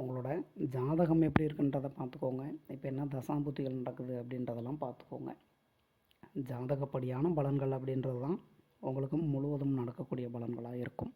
உங்களோட ஜாதகம் எப்படி இருக்குன்றதை பார்த்துக்கோங்க. இப்போ என்ன தசாம்புத்திகள் நடக்குது அப்படின்றதெல்லாம் பார்த்துக்கோங்க. ஜாதகப்படியான பலன்கள் அப்படின்றது தான் உங்களுக்கும் முழுவதும் நடக்கக்கூடிய பலன்களாக இருக்கும்.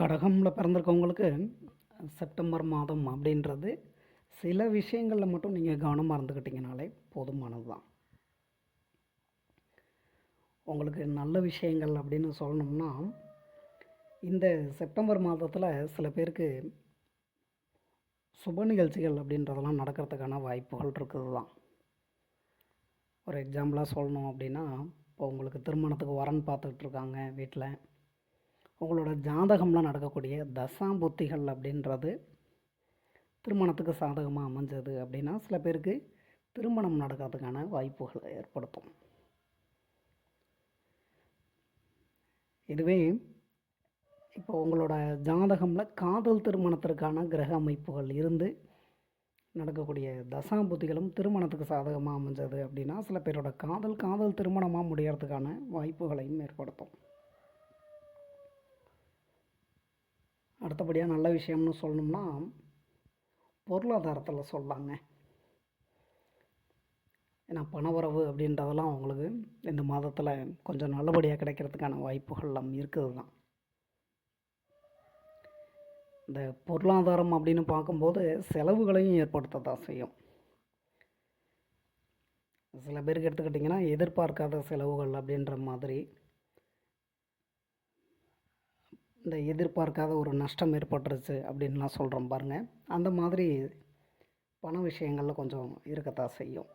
கடகமில் பிறந்திருக்கவங்களுக்கு செப்டம்பர் மாதம் அப்படின்றது சில விஷயங்களில் மட்டும் நீங்கள் கவனமாக இருந்துக்கிட்டிங்கனாலே போதுமானது தான். உங்களுக்கு நல்ல விஷயங்கள் அப்படின்னு சொல்லணும்னா இந்த செப்டம்பர் மாதத்தில் சில பேருக்கு சுப நிகழ்ச்சிகள் அப்படின்றதெல்லாம் நடக்கிறதுக்கான வாய்ப்புகள் இருக்குது தான் ஒரு எக்ஸாம்பிளாக சொல்லணும் அப்படின்னா இப்போ உங்களுக்கு திருமணத்துக்கு வரன் பார்த்துக்கிட்டு இருக்காங்க வீட்டில் உங்களோட ஜாதகம்லாம் நடக்கக்கூடிய தசாம்புத்திகள் அப்படின்றது திருமணத்துக்கு சாதகமாக அமைஞ்சது அப்படின்னா சில பேருக்கு திருமணம் நடக்கிறதுக்கான வாய்ப்புகளை ஏற்படுத்தும். இதுவே இப்போ உங்களோட ஜாதகமில் காதல் திருமணத்திற்கான கிரக அமைப்புகள் இருந்து நடக்கக்கூடிய தசாபுத்திகளும் திருமணத்துக்கு சாதகமாக அமைஞ்சது அப்படின்னா சில பேரோட காதல் காதல் திருமணமாக முடியறதுக்கான வாய்ப்புகளையும் ஏற்படுத்தும். அடுத்தபடியாக நல்ல விஷயம்னு சொல்லணும்னா பொருளாதாரத்தில் சொல்லலாங்க ஏன்னா பணவரவு அப்படின்றதெல்லாம் அவங்களுக்கு இந்த மாதத்தில் கொஞ்சம் நல்லபடியாக கிடைக்கிறதுக்கான வாய்ப்புகள்லாம் இருக்குது தான் இந்த பொருளாதாரம் அப்படின்னு பார்க்கும்போது செலவுகளையும் ஏற்படுத்த தான் செய்யும். சில பேருக்கு எடுத்துக்கிட்டிங்கன்னா எதிர்பார்க்காத செலவுகள் அப்படின்ற மாதிரி. இந்த எதிர்பார்க்காத ஒரு நஷ்டம் ஏற்பட்டுருச்சு அப்படின்லாம் சொல்கிறோம் பாருங்கள் அந்த மாதிரி பண விஷயங்களில் கொஞ்சம் இருக்கத்தான் செய்யும்.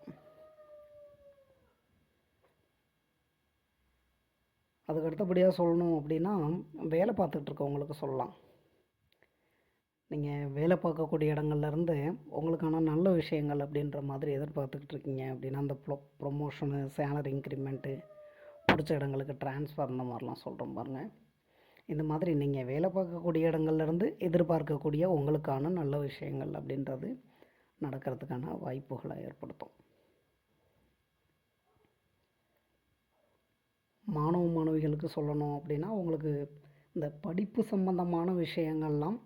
அதுக்கு அடுத்தபடியாக சொல்லணும் அப்படின்னா வேலை பார்த்துட்டு இருக்கவங்களுக்கு சொல்லலாம். நீங்கள் வேலை பார்க்கக்கூடிய இடங்கள்லேருந்து உங்களுக்கான நல்ல விஷயங்கள் அப்படின்ற மாதிரி எதிர்பார்த்துக்கிட்டு இருக்கீங்க அப்படின்னா அந்த ப்ரொ ப்ரொமோஷனு சேலரி இன்க்ரிமெண்ட்டு பிடிச்ச இடங்களுக்கு ட்ரான்ஸ்ஃபர் இந்த மாதிரிலாம் சொல்கிறோம் பாருங்கள் இந்த மாதிரி நீங்கள் வேலை பார்க்கக்கூடிய இடங்கள்லேருந்து எதிர்பார்க்கக்கூடிய உங்களுக்கான நல்ல விஷயங்கள் அப்படின்றது நடக்கிறதுக்கான வாய்ப்புகளை ஏற்படுத்தும். மாணவ மாணவிகளுக்கு சொல்லணும் அப்படின்னா உங்களுக்கு இந்த படிப்பு சம்பந்தமான விஷயங்கள்லாம்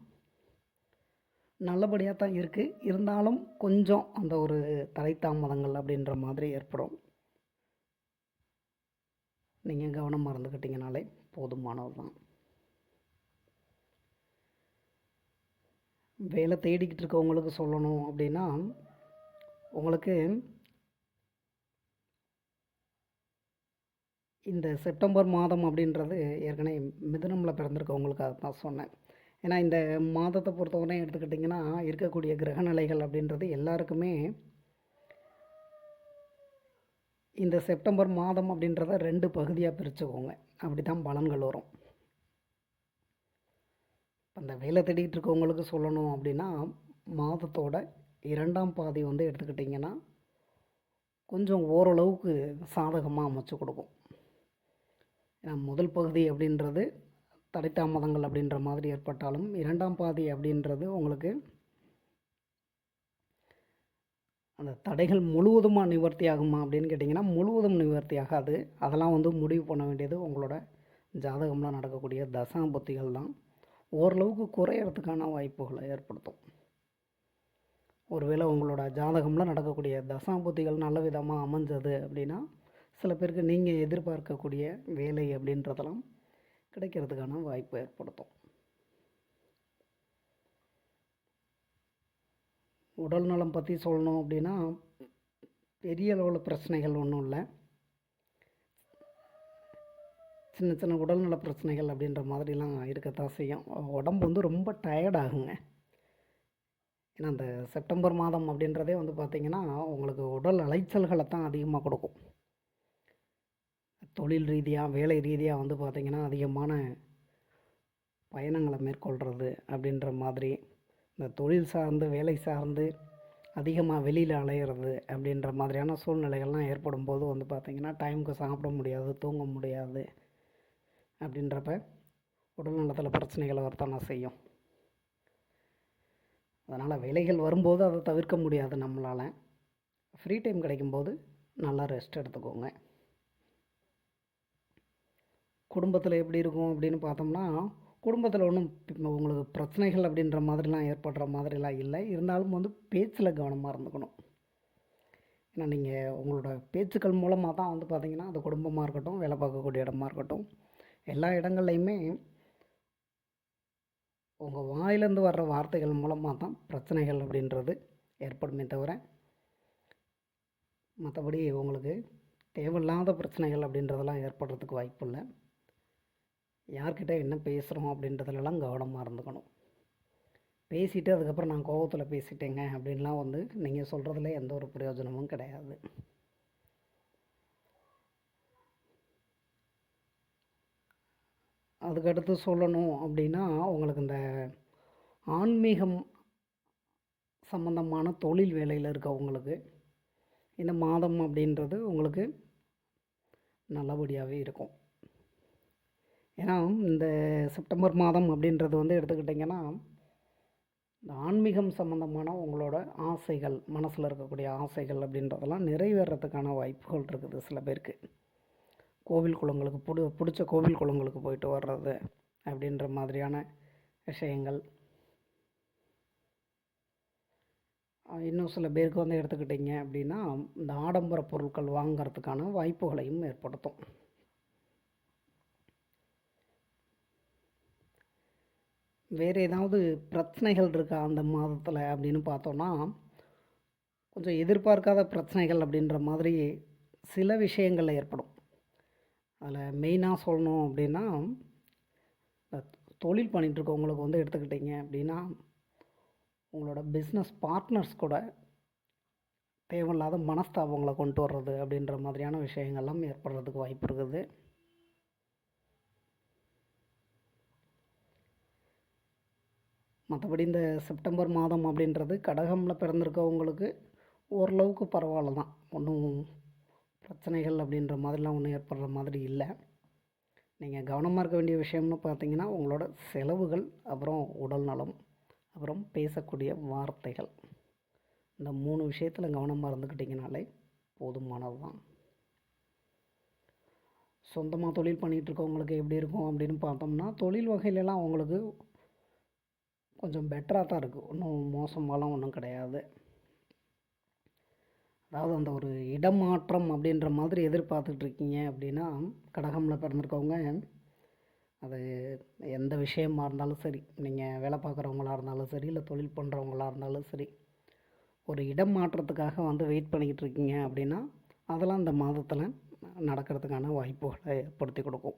நல்லபடியாக தான் இருக்குது இருந்தாலும் கொஞ்சம் அந்த ஒரு தலைத்தாமதங்கள் அப்படின்ற மாதிரி ஏற்படும். நீங்கள் கவனமாக இருந்துக்கிட்டிங்கனாலே போதுமானது தான் வேலை தேடிக்கிட்டு இருக்கவங்களுக்கு சொல்லணும் அப்படின்னா உங்களுக்கு இந்த செப்டம்பர் மாதம் அப்படின்றது ஏற்கனவே மிதனமில் பிறந்திருக்கவங்களுக்கு அதை தான் சொன்னேன். ஏன்னா இந்த மாதத்தை பொறுத்தவரை எடுத்துக்கிட்டிங்கன்னா இருக்கக்கூடிய கிரகநிலைகள் அப்படின்றது எல்லாருக்குமே இந்த செப்டம்பர் மாதம் அப்படின்றத ரெண்டு பகுதியாக பிரிச்சுக்கோங்க. அப்படி தான் பலன்கள் வரும். அந்த வேலை தேடிக்கிட்டு இருக்கவங்களுக்கு சொல்லணும் அப்படின்னா மாதத்தோட இரண்டாம் பாதி வந்து எடுத்துக்கிட்டிங்கன்னா கொஞ்சம் ஓரளவுக்கு சாதகமாக அமைச்சு கொடுக்கும். ஏன்னா முதல் பகுதி அப்படின்றது தடைத்தாமதங்கள் அப்படின்ற மாதிரி ஏற்பட்டாலும் இரண்டாம் பாதி அப்படின்றது உங்களுக்கு அந்த தடைகள் முழுவதுமாக நிவர்த்தி ஆகுமா அப்படின்னு கேட்டிங்கன்னா முழுவதும் நிவர்த்தி ஆகாது அதெல்லாம் வந்து முடிவு பண்ண வேண்டியது உங்களோட ஜாதகம்லாம் நடக்கக்கூடிய தசாபத்திகள் தான். ஓரளவுக்கு குறையறதுக்கான வாய்ப்புகளை ஏற்படுத்தும். ஒருவேளை உங்களோட ஜாதகம்லாம் நடக்கக்கூடிய தசாபுத்திகள் நல்ல விதமாக அமைஞ்சது அப்படின்னா சில பேருக்கு நீங்கள் எதிர்பார்க்கக்கூடிய வேலை அப்படின்றதெல்லாம் கிடைக்கிறதுக்கான வாய்ப்பு ஏற்படுத்தும். உடல் நலம் பற்றி சொல்லணும் அப்படின்னா பெரிய அளவில் பிரச்சனைகள் ஒன்றும் இல்லை. சின்ன சின்ன உடல்நல பிரச்சனைகள் அப்படின்ற மாதிரிலாம் இருக்கத்தான் செய்யும். உடம்பு வந்து ரொம்ப டயர்ட் ஆகுங்க. ஏன்னா அந்த செப்டம்பர் மாதம் அப்படின்றதே வந்து பார்த்திங்கன்னா உங்களுக்கு உடல் அலைச்சல்களை தான் அதிகமாக கொடுக்கும். தொழில் ரீதியாக வேலை ரீதியாக வந்து பார்த்திங்கன்னா அதிகமான பயணங்களை மேற்கொள்கிறது அப்படின்ற மாதிரி இந்த தொழில் சார்ந்து வேலை சார்ந்து அதிகமாக வெளியில் அலையிறது அப்படின்ற மாதிரியான சூழ்நிலைகள்லாம் ஏற்படும் போது வந்து பார்த்திங்கன்னா டைமுக்கு சாப்பிட முடியாது தூங்க முடியாது அப்படின்றப்ப உடல் நலத்தில் பிரச்சனைகளை வரத்தானே செய்யும். அதனால் வேலைகள் வரும்போது அதை தவிர்க்க முடியாது நம்மளால். ஃப்ரீ டைம் கிடைக்கும்போது நல்லா ரெஸ்ட் எடுத்துக்கோங்க. குடும்பத்தில் எப்படி இருக்கும் அப்படின்னு பார்த்தோம்னா குடும்பத்தில் ஒன்றும் உங்களுக்கு பிரச்சனைகள் அப்படின்ற மாதிரிலாம் ஏற்படுற மாதிரிலாம் இல்லை. இருந்தாலும் வந்து பேச்சில் கவனமாக இருந்துக்கணும். ஏன்னா நீங்கள் உங்களோட பேச்சுக்கள் மூலமாக தான் வந்து பார்த்திங்கன்னா அது குடும்பமாக இருக்கட்டும் வேலை பார்க்கக்கூடிய இடமா இருக்கட்டும் எல்லா இடங்கள்லையுமே உங்கள் வாயிலேருந்து வர்ற வார்த்தைகள் மூலமாக தான் பிரச்சனைகள் அப்படின்றது ஏற்படுமே தவிர மற்றபடி உங்களுக்கு தேவையில்லாத பிரச்சனைகள் அப்படின்றதெல்லாம் ஏற்படுறதுக்கு வாய்ப்பு இல்லை. யார்கிட்ட என்ன பேசுகிறோம் அப்படின்றதுலலாம் கவனமாக இருந்துக்கணும். பேசிவிட்டு அதுக்கப்புறம் நான் கோபத்தில் பேசிட்டேங்க அப்படின்லாம் வந்து நீங்கள் சொல்கிறதுல எந்த ஒரு பிரயோஜனமும் கிடையாது. அதுக்கடுத்து சொல்லணும் அப்படின்னா உங்களுக்கு இந்த ஆன்மீகம் சம்மந்தமான தொழில் வேலையில் இருக்கவங்களுக்கு இந்த மாதம் அப்படின்றது உங்களுக்கு நல்லபடியாகவே இருக்கும். ஏன்னா இந்த செப்டம்பர் மாதம் அப்படின்றது வந்து எடுத்துக்கிட்டிங்கன்னா இந்த ஆன்மீகம் சம்மந்தமான உங்களோட ஆசைகள் மனசில் இருக்கக்கூடிய ஆசைகள் அப்படின்றதெல்லாம் நிறைவேறத்துக்கான வாய்ப்புகள் இருக்குது சில பேருக்கு. கோவில் குளங்களுக்கு பிடி பிடிச்ச கோவில் குளங்களுக்கு போயிட்டு வர்றது அப்படின்ற மாதிரியான விஷயங்கள். இன்னும் சில பேருக்கு வந்து எடுத்துக்கிட்டிங்க அப்படின்னா இந்த ஆடம்பர பொருட்கள் வாங்கிறதுக்கான வாய்ப்புகளையும் ஏற்படுத்தும். வேறு ஏதாவது பிரச்சனைகள் இருக்கா அந்த மாதத்தில் அப்படின்னு பார்த்தோன்னா கொஞ்சம் எதிர்பார்க்காத பிரச்சனைகள் அப்படின்ற மாதிரி சில விஷயங்கள் ஏற்படும். அதில் மெயினாக சொல்லணும் அப்படின்னா தொழில் பண்ணிகிட்ருக்கவங்களுக்கு வந்து எடுத்துக்கிட்டிங்க அப்படின்னா உங்களோட பிஸ்னஸ் பார்ட்னர்ஸ் கூட தேவையில்லாத மனஸ்தாபங்களை கொண்டு வர்றது அப்படின்ற மாதிரியான விஷயங்கள்லாம் ஏற்படுறதுக்கு வாய்ப்பு இருக்குது. மற்றபடி இந்த செப்டம்பர் மாதம் அப்படின்றது கடகமில் பிறந்திருக்கவங்களுக்கு ஓரளவுக்கு பரவாயில்ல தான் ஒன்றும் பிரச்சனைகள் அப்படின்ற மாதிரிலாம் ஒன்றும் ஏற்படுற மாதிரி இல்லை. நீங்கள் கவனமாக இருக்க வேண்டிய விஷயம்னு பார்த்தீங்கன்னா உங்களோட செலவுகள் அப்புறம் உடல் நலம் அப்புறம் பேசக்கூடிய வார்த்தைகள். இந்த மூணு விஷயத்தில் கவனமாக இருந்துக்கிட்டிங்கனாலே போதுமானது தான் சொந்தமாக தொழில் பண்ணிகிட்ருக்கவங்களுக்கு எப்படி இருக்கும் அப்படின்னு பார்த்தோம்னா தொழில் வகையிலலாம் அவங்களுக்கு கொஞ்சம் பெட்டராக தான் இருக்குது ஒன்றும் மோசமாலாம் ஒன்றும் கிடையாது. அதாவது அந்த ஒரு இடமாற்றம் அப்படின்ற மாதிரி எதிர்பார்த்துட்ருக்கீங்க அப்படின்னா கடகமில் பிறந்திருக்கவங்க அது எந்த விஷயமா இருந்தாலும் சரி நீங்கள் வேலை பார்க்குறவங்களா இருந்தாலும் சரி இல்லை தொழில் பண்ணுறவங்களாக இருந்தாலும் சரி ஒரு இடம் மாற்றத்துக்காக வந்து வெயிட் பண்ணிக்கிட்டு இருக்கீங்க அப்படின்னா அதெல்லாம் இந்த மாதத்தில் நடக்கிறதுக்கான வாய்ப்புகளை ஏற்படுத்தி கொடுக்கும்.